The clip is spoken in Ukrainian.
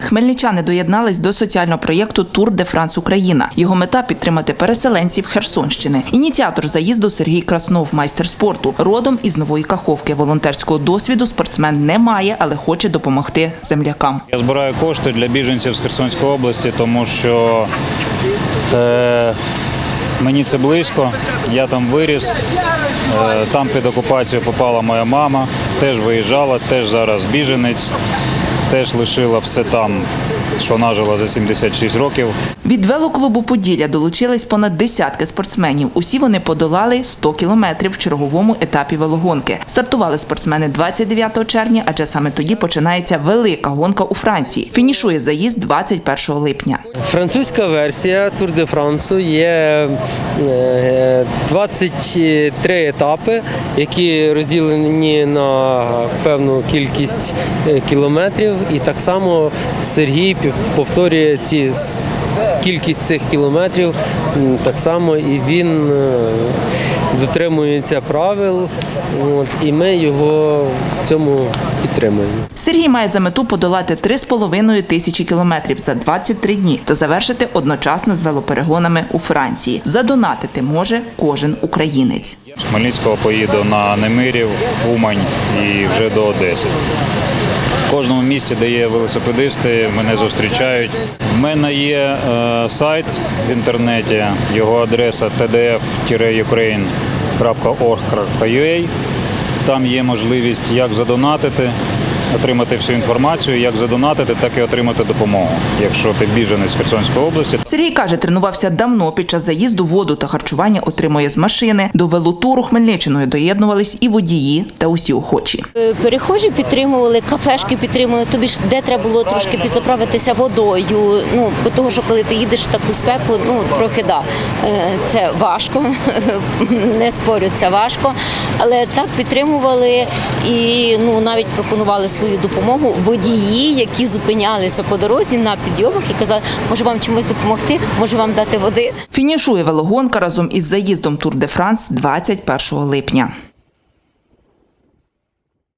Хмельничани доєднались до соціального проєкту Тур де Франс Україна. Його мета підтримати переселенців Херсонщини. Ініціатор заїзду Сергій Краснов, майстер спорту, родом із нової каховки. Волонтерського досвіду спортсмен не має, але хоче допомогти землякам. Я збираю кошти для біженців з Херсонської області, тому що е, мені це близько, я там виріс, е, там під окупацію попала моя мама, теж виїжджала, теж зараз біженець, теж лишила все там, що нажила за 76 років. Від велоклубу Поділля долучились понад десятки спортсменів. Усі вони подолали 100 кілометрів в черговому етапі велогонки. Стартували спортсмени 29 червня, адже саме тоді починається велика гонка у Франції. Фінішує заїзд 21 липня. Французька версія Тур де Франсу є е, 23 етапи, які розділені на певну кількість е, кілометрів. І так само Сергій повторює ці кількість цих кілометрів так само, і він е, дотримується правил. От, і ми його в цьому підтримуємо. Сергій має за мету подолати 3,5 тисячі кілометрів за 23 дні та завершити одночасно з велоперегонами у Франції. Задонатити може кожен українець. З Хмельницького поїду на Немирів, Умань і вже до Одеси. Кожному місці, де є велосипедисти, мене зустрічають. У мене є е, сайт в інтернеті, його адреса tdf-ukraine.org.ua. Там є можливість як задонатити, отримати всю інформацію, як задонатити, так і отримати допомогу, якщо ти біженець з Херсонської області. Сергій каже, тренувався давно. Під час заїзду воду та харчування отримує з машини. До велотуру Хмельниччиною доєднувались і водії та усі охочі. Е, Перехожі підтримували, кафешки підтримували, тобі ж де треба було трошки підзаправитися водою. Ну, бо того, що коли ти їдеш в таку спеку, ну трохи да, е, це важко, не спорю, це важко. Але так підтримували і ну навіть пропонували свою допомогу водії, які зупинялися по дорозі на підйомах і казали, може вам чимось допомогти, може вам дати води. Фінішує велогонка разом із заїздом Тур де Франс 21 липня.